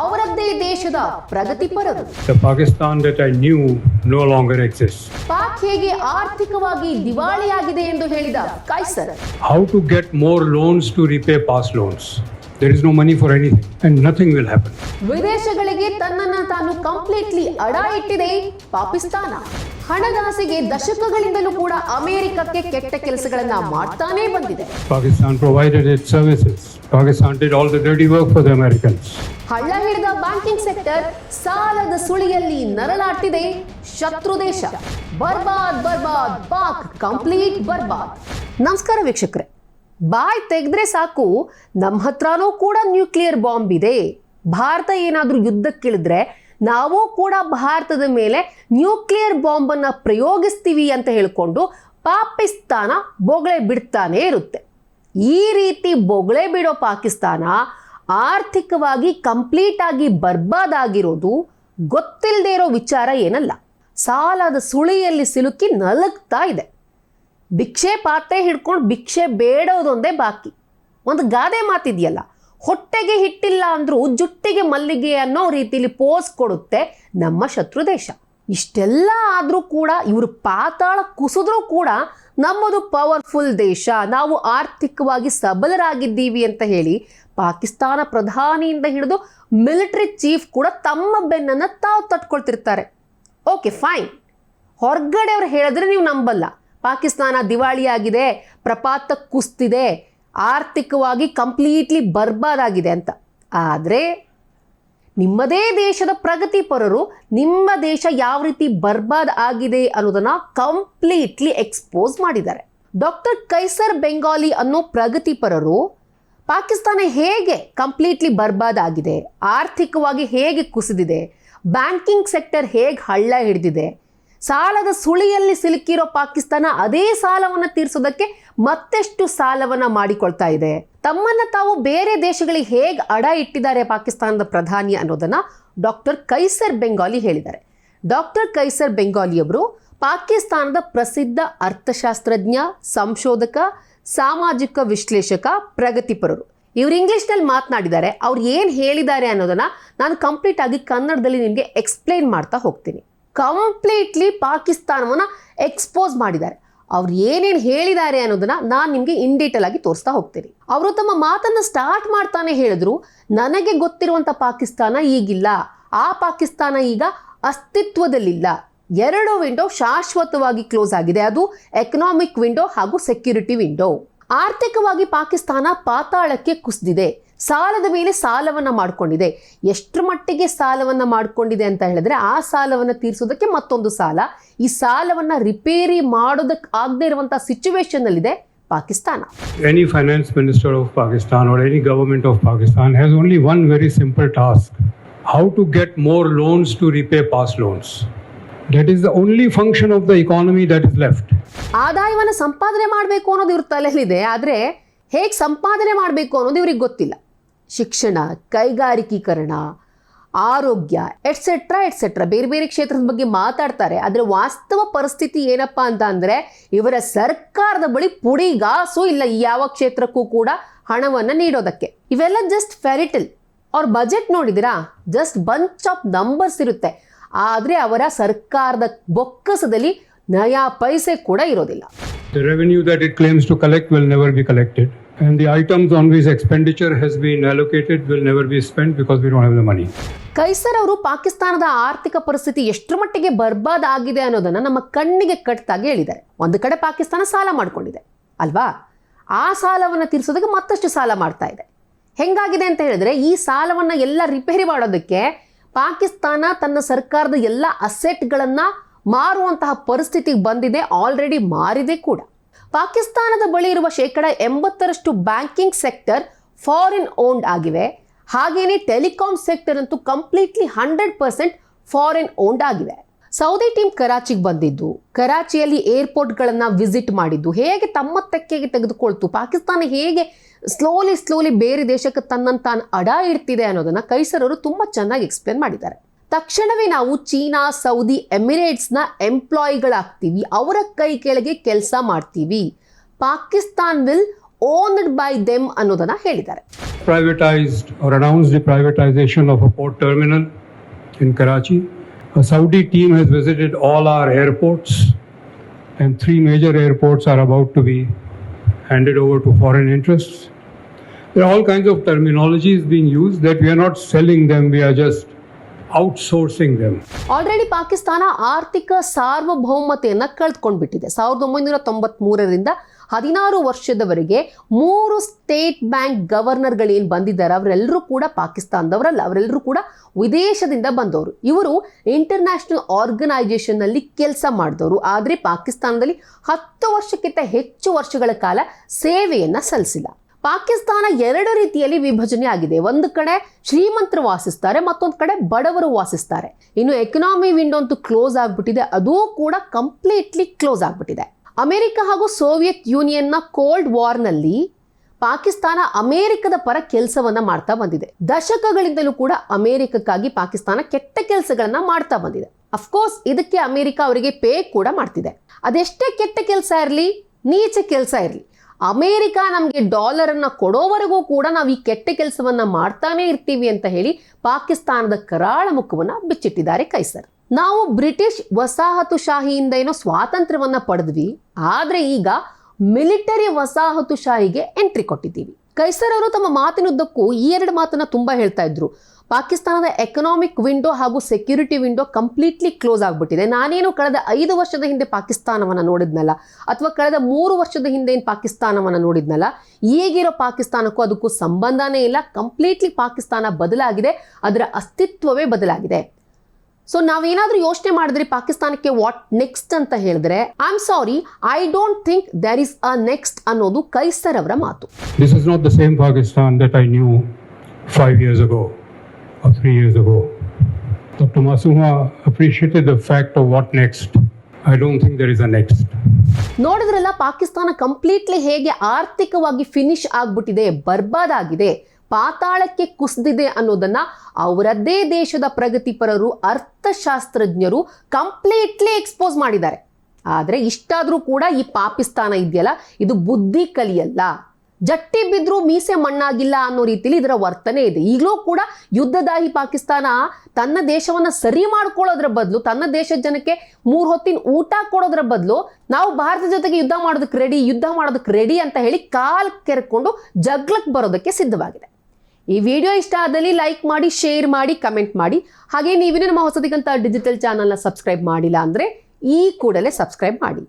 ಅವರದ್ದೇ ದೇಶದ ಪ್ರಗತಿಪರರು ಪಾಕಿಸ್ತಾನ್ ಪಾಕ್ ಹೇಗೆ ಆರ್ಥಿಕವಾಗಿ ದಿವಾಳಿಯಾಗಿದೆ ಎಂದು ಹೇಳಿದ Kaiser. How to get more loans to repay past loans there is no money for any and nothing will happen ವಿದೇಶಗಳಿಗೆ ತನ್ನನ್ನು ತಾನು ಕಂಪ್ಲೀಟ್ಲಿ ಅಡ ಇಟ್ಟಿದೆ ಪಾಕಿಸ್ತಾನ. ಹಣದಾಸೆಗೆ ದಶಕಗಳಿಂದಲೂ ಕೂಡ ಅಮೆರಿಕಕ್ಕೆ ಕೆಟ್ಟ ಕೆಲಸಗಳನ್ನ ಮಾಡ್ತಾನೇ ಬಂದಿದೆ. Pakistan provided it services Pakistan did all the dirty work for the Americans ಹಳ್ಳ ಹಿಡಿದ ಬ್ಯಾಂಕಿಂಗ್ ಸೆಕ್ಟರ್ ಸಾಲದ ಸುಳಿಯಲ್ಲಿ ನರಳಾಟಿದೆ ಶತ್ರು ದೇಶ. ಬರ್ಬಾದ್ ಬರ್ಬಾದ್ ಪಾಕ್ ಕಂಪ್ಲೀಟ್ ಬರ್ಬಾದ್. ನಮಸ್ಕಾರ ವೀಕ್ಷಕರೇ. ಬಾಯ್ ತೆಗೆದ್ರೆ ಸಾಕು ನಮ್ಮ ಹತ್ರನೂ ಕೂಡ ನ್ಯೂಕ್ಲಿಯರ್ ಬಾಂಬ್ ಇದೆ. ಭಾರತ ಏನಾದರೂ ಯುದ್ಧಕ್ಕಿಳಿದ್ರೆ ನಾವು ಕೂಡ ಭಾರತದ ಮೇಲೆ ನ್ಯೂಕ್ಲಿಯರ್ ಬಾಂಬನ್ನು ಪ್ರಯೋಗಿಸ್ತೀವಿ ಅಂತ ಹೇಳಿಕೊಂಡು ಪಾಕಿಸ್ತಾನ ಬೊಗಳೆ ಬಿಡ್ತಾನೇ ಇರುತ್ತೆ. ಈ ರೀತಿ ಬೊಗಳೆ ಬಿಡೋ ಪಾಕಿಸ್ತಾನ ಆರ್ಥಿಕವಾಗಿ ಕಂಪ್ಲೀಟ್ ಆಗಿ ಬರ್ಬಾದಾಗಿರೋದು ಗೊತ್ತಿಲ್ಲದೆ ಇರೋ ವಿಚಾರ ಏನಲ್ಲ. ಸಾಲದ ಸುಳಿಯಲ್ಲಿ ಸಿಲುಕಿ ನಲಗ್ತಾ ಇದೆ. ಭಿಕ್ಷೆ ಪಾತ್ರೆ ಹಿಡ್ಕೊಂಡು ಭಿಕ್ಷೆ ಬೇಡೋದೊಂದೇ ಬಾಕಿ. ಒಂದು ಗಾದೆ ಮಾತಿದೆಯಲ್ಲ ಹೊಟ್ಟೆಗೆ ಹಿಟ್ಟಿಲ್ಲ ಅಂದರೂ ಜುಟ್ಟಿಗೆ ಮಲ್ಲಿಗೆ ಅನ್ನೋ ರೀತಿಲಿ ಪೋಸ್ ಕೊಡುತ್ತೆ ನಮ್ಮ ಶತ್ರು ದೇಶ. ಇಷ್ಟೆಲ್ಲ ಆದರೂ ಕೂಡ, ಇವರು ಪಾತಾಳ ಕುಸಿದ್ರೂ ಕೂಡ ನಮ್ಮದು ಪವರ್ಫುಲ್ ದೇಶ. ನಾವು ಆರ್ಥಿಕವಾಗಿ ಸಬಲರಾಗಿದ್ದೀವಿ ಅಂತ ಹೇಳಿ ಪಾಕಿಸ್ತಾನ ಪ್ರಧಾನಿಯಿಂದ ಹಿಡಿದು ಮಿಲಿಟರಿ ಚೀಫ್ ಕೂಡ ತಮ್ಮ ಬೆನ್ನನ್ನು ತಾವು ತಟ್ಕೊಳ್ತಿರ್ತಾರೆ. ಓಕೆ ಫೈನ್ ಹೊರಗಡೆ ಅವ್ರು ಹೇಳಿದ್ರೆ ನೀವು ನಂಬಲ್ಲ. ಪಾಕಿಸ್ತಾನ ದಿವಾಳಿಯಾಗಿದೆ, ಪ್ರಪಾತ ಕುಸ್ತಿದೆ ಆರ್ಥಿಕವಾಗಿ ಕಂಪ್ಲೀಟ್ಲಿ ಬರ್ಬಾದಾಗಿದೆ ಅಂತ. ಆದರೆ ನಿಮ್ಮದೇ ದೇಶದ ಪ್ರಗತಿಪರರು ನಿಮ್ಮ ದೇಶ ಯಾವ ರೀತಿ ಬರ್ಬಾದ್ ಆಗಿದೆ ಅನ್ನೋದನ್ನು ಕಂಪ್ಲೀಟ್ಲಿ ಎಕ್ಸ್ಪೋಸ್ ಮಾಡಿದ್ದಾರೆ. ಡಾಕ್ಟರ್ ಕೈಸರ್ ಬೆಂಗಾಲಿ ಅನ್ನೋ ಪ್ರಗತಿಪರರು ಪಾಕಿಸ್ತಾನ ಹೇಗೆ ಕಂಪ್ಲೀಟ್ಲಿ ಬರ್ಬಾದ್ ಆಗಿದೆ, ಆರ್ಥಿಕವಾಗಿ ಹೇಗೆ ಕುಸಿದಿದೆ ಬ್ಯಾಂಕಿಂಗ್ ಸೆಕ್ಟರ್ ಹೇಗೆ ಹಳ್ಳ ಹಿಡಿದಿದೆ ಸಾಲದ ಸುಳಿಯಲ್ಲಿ ಸಿಲುಕಿರೋ ಪಾಕಿಸ್ತಾನ ಅದೇ ಸಾಲವನ್ನು ತೀರಿಸೋದಕ್ಕೆ ಮತ್ತೆಷ್ಟು ಸಾಲವನ್ನು ಮಾಡಿಕೊಳ್ತಾ ಇದೆ. ತಮ್ಮನ್ನ ತಾವು ಬೇರೆ ದೇಶಗಳಿಗೆ ಹೇಗೆ ಅಡ ಇಟ್ಟಿದ್ದಾರೆ ಪಾಕಿಸ್ತಾನದ ಪ್ರಧಾನಿ ಅನ್ನೋದನ್ನ ಡಾಕ್ಟರ್ ಕೈಸರ್ ಬೆಂಗಾಲಿ ಹೇಳಿದ್ದಾರೆ. ಡಾಕ್ಟರ್ ಕೈಸರ್ ಬೆಂಗಾಲಿಯವರು ಪಾಕಿಸ್ತಾನದ ಪ್ರಸಿದ್ಧ ಅರ್ಥಶಾಸ್ತ್ರಜ್ಞ, ಸಂಶೋಧಕ, ಸಾಮಾಜಿಕ ವಿಶ್ಲೇಷಕ, ಪ್ರಗತಿಪರರು. ಇವರು ಇಂಗ್ಲಿಷ್ನಲ್ಲಿ ಮಾತನಾಡಿದ್ದಾರೆ. ಅವ್ರು ಏನು ಹೇಳಿದ್ದಾರೆ ಅನ್ನೋದನ್ನ ನಾನು ಕಂಪ್ಲೀಟ್ ಆಗಿ ಕನ್ನಡದಲ್ಲಿ ನಿಮಗೆ ಎಕ್ಸ್ಪ್ಲೈನ್ ಮಾಡ್ತಾ ಹೋಗ್ತೀನಿ. ಕಂಪ್ಲೀಟ್ಲಿ ಪಾಕಿಸ್ತಾನವನ್ನು ಎಕ್ಸ್ಪೋಸ್ ಮಾಡಿದ್ದಾರೆ. ಅವ್ರು ಏನೇನು ಹೇಳಿದ್ದಾರೆ ಅನ್ನೋದನ್ನ ನಾನು ನಿಮಗೆ ಇನ್ ಡೀಟೇಲ್ ಆಗಿ ತೋರಿಸ್ತಾ ಹೋಗ್ತೀನಿ. ಅವರು ತಮ್ಮ ಮಾತನ್ನು ಸ್ಟಾರ್ಟ್ ಮಾಡ್ತಾನೆ ಹೇಳಿದ್ರು, ನನಗೆ ಗೊತ್ತಿರುವಂಥ ಪಾಕಿಸ್ತಾನ ಈಗಿಲ್ಲ. ಆ ಪಾಕಿಸ್ತಾನ ಈಗ ಅಸ್ತಿತ್ವದಲ್ಲಿಲ್ಲ. ಎರಡು ವಿಂಡೋ ಶಾಶ್ವತವಾಗಿ ಕ್ಲೋಸ್ ಆಗಿದೆ. ಅದು ಎಕನಾಮಿಕ್ ವಿಂಡೋ ಹಾಗೂ ಸೆಕ್ಯೂರಿಟಿ ವಿಂಡೋ ಆರ್ಥಿಕವಾಗಿ ಪಾಕಿಸ್ತಾನ ಪಾತಾಳಕ್ಕೆ ಕುಸಿದಿದೆ. ಸಾಲದ ಮೇಲೆ ಸಾಲವನ್ನ ಮಾಡ್ಕೊಂಡಿದೆ. ಎಷ್ಟು ಮಟ್ಟಿಗೆ ಸಾಲವನ್ನ ಮಾಡ್ಕೊಂಡಿದೆ ಅಂತ ಹೇಳಿದ್ರೆ ಆ ಸಾಲವನ್ನ ತೀರಿಸೋದಕ್ಕೆ ಮತ್ತೊಂದು ಸಾಲ. ಈ ಸಾಲವನ್ನ ರಿಪೇರಿ ಮಾಡೋದಕ್ಕೆ ಆಗದೆ ಇರುವಂತಹ ಸಿಚುವೇಶನ್ ಅಲ್ಲಿದೆ Pakistan. Any finance minister of Pakistan or any government of Pakistan has only one very simple task how to get more loans to repay past loans that is the only function of the economy that is left ಆದಾಯವನ್ನ ಸಂಪಾದನೆ ಮಾಡಬೇಕು ಅನ್ನೋದು ಇವರ ತಲೆಯಲ್ಲಿ ಇದೆ ಆದರೆ ಹೇಗೆ ಸಂಪಾದನೆ ಮಾಡಬೇಕು ಅನ್ನೋದು ಇವ್ರಿಗೆ ಗೊತ್ತಿಲ್ಲ. ಶಿಕ್ಷಣ, ಕೈಗಾರಿಕೀಕರಣ, ಆರೋಗ್ಯ ಎಟ್ಸೆಟ್ರಾ ಎಟ್ಸೆಟ್ರಾ ಬೇರೆ ಬೇರೆ ಕ್ಷೇತ್ರದ ಬಗ್ಗೆ ಮಾತಾಡ್ತಾರೆ. ಆದರೆ ವಾಸ್ತವ ಪರಿಸ್ಥಿತಿ ಏನಪ್ಪ ಅಂತ ಅಂದರೆ ಇವರ ಸರ್ಕಾರದ ಬಳಿ ಪುಡಿಗಾಸು ಇಲ್ಲ ಯಾವ ಕ್ಷೇತ್ರಕ್ಕೂ ಕೂಡ ಹಣವನ್ನು ನೀಡೋದಕ್ಕೆ. ಇವೆಲ್ಲ ಜಸ್ಟ್ ಫೆರಿಟಲ್ ಅವ್ರ ಬಜೆಟ್ ನೋಡಿದಿರಾ ಜಸ್ಟ್ ಬಂಚ್ ಆಫ್ ನಂಬರ್ಸ್ ಇರುತ್ತೆ. ಆದರೆ ಅವರ ಸರ್ಕಾರದ ಬೊಕ್ಕಸದಲ್ಲಿ ನಯಾ ಪೈಸೆ ಕೂಡ ಇರೋದಿಲ್ಲ. The revenue that it claims to collect will never be. And the items on which expenditure has been allocated will never be spent because we don't have the money. Kaiser ಅವರು ಪಾಕಿಸ್ತಾನದ ಆರ್ಥಿಕ ಪರಿಸ್ಥಿತಿ ಎಷ್ಟು ಮಟ್ಟಿಗೆ ಬರ್ಬಾದ್ ಆಗಿದೆ ಅನ್ನೋದನ್ನ ನಮ್ಮ ಕಣ್ಣಿಗೆ ಕಟ್ಟಾಗಿ ಹೇಳಿದ್ದಾರೆ. ಒಂದು ಕಡೆ ಪಾಕಿಸ್ತಾನ ಸಾಲ ಮಾಡಿಕೊಂಡಿದೆ. ಅಲ್ವಾ? ಆ ಸಾಲವನ್ನು ತೀರಿಸೋದಕ್ಕೆ ಮತ್ತಷ್ಟು ಸಾಲ ಮಾಡ್ತಾ ಇದೆ. ಹೆಂಗಾಗಿದೆ ಅಂತ ಹೇಳಿದ್ರೆ ಈ ಸಾಲವನ್ನು ಎಲ್ಲ ರಿಪೇರಿ ಮಾಡೋದಕ್ಕೆ ಪಾಕಿಸ್ತಾನ ತನ್ನ ಸರ್ಕಾರದ ಎಲ್ಲ ಅಸೆಟ್ಗಳನ್ನು ಮಾರುವಂತಹ ಪರಿಸ್ಥಿತಿಗೆ ಬಂದಿದೆ ಆಲ್ರೆಡಿ ಮಾರಿದೆ ಕೂಡ. ಪಾಕಿಸ್ತಾನದ ಬಳಿ ಇರುವ ಶೇಕಡ ಎಂಬತ್ತರಷ್ಟು ಬ್ಯಾಂಕಿಂಗ್ ಸೆಕ್ಟರ್ ಫಾರಿನ್ ಓನ್ಡ್ ಆಗಿವೆ. ಹಾಗೆಯೇ ಟೆಲಿಕಾಂ ಸೆಕ್ಟರ್ ಅಂತೂ completely hundred percent foreign owned ಆಗಿವೆ. ಸೌದಿ ಟೀಮ್ ಕರಾಚಿಗೆ ಬಂದಿದ್ದು. ಕರಾಚಿಯಲ್ಲಿ ಏರ್ಪೋರ್ಟ್ಗಳನ್ನು ವಿಸಿಟ್ ಮಾಡಿದ್ದು. ಹೇಗೆ ತಮ್ಮ ತೆಕ್ಕೆಗೆ ತೆಗೆದುಕೊಳ್ತು? ಪಾಕಿಸ್ತಾನ ಹೇಗೆ ಸ್ಲೋಲಿ ಸ್ಲೋಲಿ ಬೇರೆ ದೇಶಕ್ಕೆ ತನ್ನನ್ನು ತಾನು ಅಡ ಇಡ್ತಿದೆ ಅನ್ನೋದನ್ನು ಕೈಸರವರು ತುಂಬ ಚೆನ್ನಾಗಿ ಎಕ್ಸ್ಪ್ಲೇನ್ ಮಾಡಿದ್ದಾರೆ. ತಕ್ಷಣವೇ ನಾವು ಚೀನಾ ಸೌದಿ ಎಮಿರೇಟ್ಸ್ನ ಎಂಪ್ಲಾಯಿಗಳಾಗ್ತೀವಿ ಅವರ ಕೈ ಕೆಳಗೆ ಕೆಲಸ ಮಾಡ್ತೀವಿ Pakistan will owned by them ಅನ್ನೋದನ್ನ ಹೇಳಿದ್ದಾರೆ privatized or announced the privatization of a port terminal in Karachi. A Saudi team has visited all our airports, and three major airports are about to be handed over to foreign interests. There are all kinds of terminologies being used that we are not selling them, we are just outsourcing them. Already Pakistan ಆರ್ಥಿಕ ಸಾರ್ವಭೌಮತೆಯನ್ನ ಕಳೆದುಕೊಂಡ್ಬಿಟ್ಟಿದೆ. ಸಾವಿರದ ಒಂಬೈನೂರ ತೊಂಬತ್ ಮೂರರಿಂದ ಹದಿನಾರು ವರ್ಷದವರೆಗೆ ಮೂರು state bank ಗವರ್ನರ್ಗಳೇನು ಬಂದಿದ್ದಾರೆ. ಅವರೆಲ್ಲರೂ ಕೂಡ ಪಾಕಿಸ್ತಾನದವರಲ್ಲ, ಅವರೆಲ್ಲರೂ ಕೂಡ ವಿದೇಶದಿಂದ ಬಂದವರು. ಇವರು ಇಂಟರ್ನ್ಯಾಷನಲ್ ಆರ್ಗನೈಸೇಷನ್ನಲ್ಲಿ ಕೆಲಸ ಮಾಡಿದವರು. ಆದರೆ ಪಾಕಿಸ್ತಾನದಲ್ಲಿ ಹತ್ತು ವರ್ಷಕ್ಕಿಂತ ಹೆಚ್ಚು ವರ್ಷಗಳ ಕಾಲ ಸೇವೆಯನ್ನು ಸಲ್ಲಿಸಿಲ್ಲ. ಪಾಕಿಸ್ತಾನ ಎರಡು ರೀತಿಯಲ್ಲಿ ವಿಭಜನೆ ಆಗಿದೆ. ಒಂದು ಕಡೆ ಶ್ರೀಮಂತರು ವಾಸಿಸ್ತಾರೆ, ಮತ್ತೊಂದು ಕಡೆ ಬಡವರು ವಾಸಿಸ್ತಾರೆ. ಇನ್ನು ಎಕನಾಮಿ ವಿಂಡೋ ಅಂತೂ ಕ್ಲೋಸ್ ಆಗಿಬಿಟ್ಟಿದೆ. ಅದೂ ಕೂಡ ಕಂಪ್ಲೀಟ್ಲಿ ಕ್ಲೋಸ್ ಆಗಿಬಿಟ್ಟಿದೆ. ಅಮೆರಿಕ ಹಾಗೂ ಸೋವಿಯತ್ ಯೂನಿಯನ್ನ ಕೋಲ್ಡ್ ವಾರ್ನಲ್ಲಿ ಪಾಕಿಸ್ತಾನ ಅಮೆರಿಕದ ಪರ ಕೆಲಸವನ್ನ ಮಾಡ್ತಾ ಬಂದಿದೆ. ದಶಕಗಳಿಂದಲೂ ಕೂಡ ಅಮೆರಿಕಕ್ಕಾಗಿ ಪಾಕಿಸ್ತಾನ ಕೆಟ್ಟ ಕೆಲಸಗಳನ್ನ ಮಾಡ್ತಾ ಬಂದಿದೆ. ಅಫ್ಕೋರ್ಸ್ ಇದಕ್ಕೆ ಅಮೆರಿಕ ಅವರಿಗೆ ಪೇ ಕೂಡ ಮಾಡ್ತಿದೆ. ಅದೆಷ್ಟೇ ಕೆಟ್ಟ ಕೆಲಸ ಇರಲಿ, ನೀಚ ಕೆಲಸ ಇರಲಿ ಅಮೇರಿಕ ನಮಗೆ ಡಾಲರ್ ಅನ್ನ ಕೊಡೋವರೆಗೂ ಕೂಡ ನಾವು ಈ ಕೆಟ್ಟ ಕೆಲಸವನ್ನ ಮಾಡ್ತಾನೇ ಇರ್ತೀವಿ ಅಂತ ಹೇಳಿ ಪಾಕಿಸ್ತಾನದ ಕರಾಳ ಮುಖವನ್ನ ಬಿಚ್ಚಿಟ್ಟಿದ್ದಾರೆ ಕೈಸರ್. ನಾವು ಬ್ರಿಟಿಷ್ ವಸಾಹತುಶಾಹಿಯಿಂದ ಏನೋ ಸ್ವಾತಂತ್ರ್ಯವನ್ನ ಪಡೆದ್ವಿ, ಆದ್ರೆ ಈಗ ಮಿಲಿಟರಿ ವಸಾಹತುಶಾಹಿಗೆ ಎಂಟ್ರಿ ಕೊಟ್ಟಿದ್ದೀವಿ. ಕೈಸರ್ ಅವರು ತಮ್ಮ ಮಾತಿನುದ್ದಕ್ಕೂ ಈ ಎರಡು ಮಾತನ್ನ ತುಂಬಾ ಹೇಳ್ತಾ ಇದ್ರು. ಪಾಕಿಸ್ತಾನದ ಎಕನಾಮಿಕ್ ವಿಂಡೋ ಹಾಗೂ ಸೆಕ್ಯೂರಿಟಿ ವಿಂಡೋ ಕಂಪ್ಲೀಟ್ಲಿ ಕ್ಲೋಸ್ ಆಗಿಬಿಟ್ಟಿದೆ. ನಾನೇನು ಕಳೆದ ಐದು ವರ್ಷದ ಹಿಂದೆ ಪಾಕಿಸ್ತಾನವನ್ನು ನೋಡಿದ್ನಲ್ಲ, ಅಥವಾ ಕಳೆದ ಮೂರು ವರ್ಷದ ಹಿಂದೆ ಏನು ಪಾಕಿಸ್ತಾನವನ್ನು ನೋಡಿದ್ನಲ್ಲ, ಈಗಿರೋ ಪಾಕಿಸ್ತಾನಕ್ಕೂ ಅದಕ್ಕೂ ಸಂಬಂಧನೇ ಇಲ್ಲ. ಕಂಪ್ಲೀಟ್ಲಿ ಪಾಕಿಸ್ತಾನ ಬದಲಾಗಿದೆ, ಅದರ ಅಸ್ತಿತ್ವವೇ ಬದಲಾಗಿದೆ. ಸೊ ನಾವೇನಾದರೂ ಯೋಚನೆ ಮಾಡಿದ್ರೆ ಪಾಕಿಸ್ತಾನಕ್ಕೆ ವಾಟ್ ನೆಕ್ಸ್ಟ್ ಅಂತ ಹೇಳಿದ್ರೆ I am sorry I don't think there is a next ಅನ್ನೋದು ಕೈಸರ್ ಅವರ ಮಾತು. This is not the same Pakistan that I knew five years or three years ago. Dr. Masuma appreciated the fact of what next. I don't think there is a next. ನೋಡಿದ್ರಲ್ಲ, Pakistan completely ಹೇಗೆ ಆರ್ಥಿಕವಾಗಿ finish ಆಗ್ಬಿಟ್ಟಿದೆ, ಬರ್ಬಾದಾಗಿದೆ, ಪಾತಾಳಕ್ಕೆ ಕುಸಿದಿದೆ ಅನ್ನೋದನ್ನ ಅವರದ್ದೇ ದೇಶದ ಪ್ರಗತಿಪರರು, ಅರ್ಥಶಾಸ್ತ್ರಜ್ಞರು ಕಂಪ್ಲೀಟ್ಲಿ ಎಕ್ಸ್ಪೋಸ್ ಮಾಡಿದ್ದಾರೆ ಆದರೆ ಇಷ್ಟಾದರೂ ಕೂಡ ಈ ಪಾಕಿಸ್ತಾನ ಇದೆಯಲ್ಲ, ಇದು ಬುದ್ಧಿ ಕಲಿಯಲ್ಲ ಜಟ್ಟಿ ಬಿದ್ದರೂ ಮೀಸೆ ಮಣ್ಣಾಗಿಲ್ಲ ಅನ್ನೋ ರೀತಿಯಲ್ಲಿ ಇದರ ವರ್ತನೆ ಇದೆ. ಈಗಲೂ ಕೂಡ ಯುದ್ಧದಾಹಿ ಪಾಕಿಸ್ತಾನ ತನ್ನ ದೇಶವನ್ನು ಸರಿ ಮಾಡ್ಕೊಳ್ಳೋದ್ರ ಬದಲು, ತನ್ನ ದೇಶದ ಜನಕ್ಕೆ ಮೂರು ಹೊತ್ತಿನ ಊಟ ಕೊಡೋದ್ರ ಬದಲು ನಾವು ಭಾರತದ ಜೊತೆಗೆ ಯುದ್ಧ ಮಾಡೋದಕ್ಕೆ ರೆಡಿ ಯುದ್ಧ ಮಾಡೋದಕ್ಕೆ ರೆಡಿ ಅಂತ ಹೇಳಿ ಕಾಲ್ ಕೆರ್ಕೊಂಡು ಜಗ್ಲಕ್ಕೆ ಬರೋದಕ್ಕೆ ಸಿದ್ಧವಾಗಿದೆ. ಈ ವಿಡಿಯೋ ಇಷ್ಟ ಆದಲ್ಲಿ ಲೈಕ್ ಮಾಡಿ ಶೇರ್ ಮಾಡಿ ಕಮೆಂಟ್ ಮಾಡಿ. ಹಾಗೆ ನೀವಿನ್ನೂ ನಮ್ಮ ಹೊಸದಿಗಂತ ಡಿಜಿಟಲ್ ಚಾನಲ್ನ ಸಬ್ಸ್ಕ್ರೈಬ್ ಮಾಡಿಲ್ಲ ಅಂದರೆ ಈ ಕೂಡಲೇ ಸಬ್ಸ್ಕ್ರೈಬ್ ಮಾಡಿ.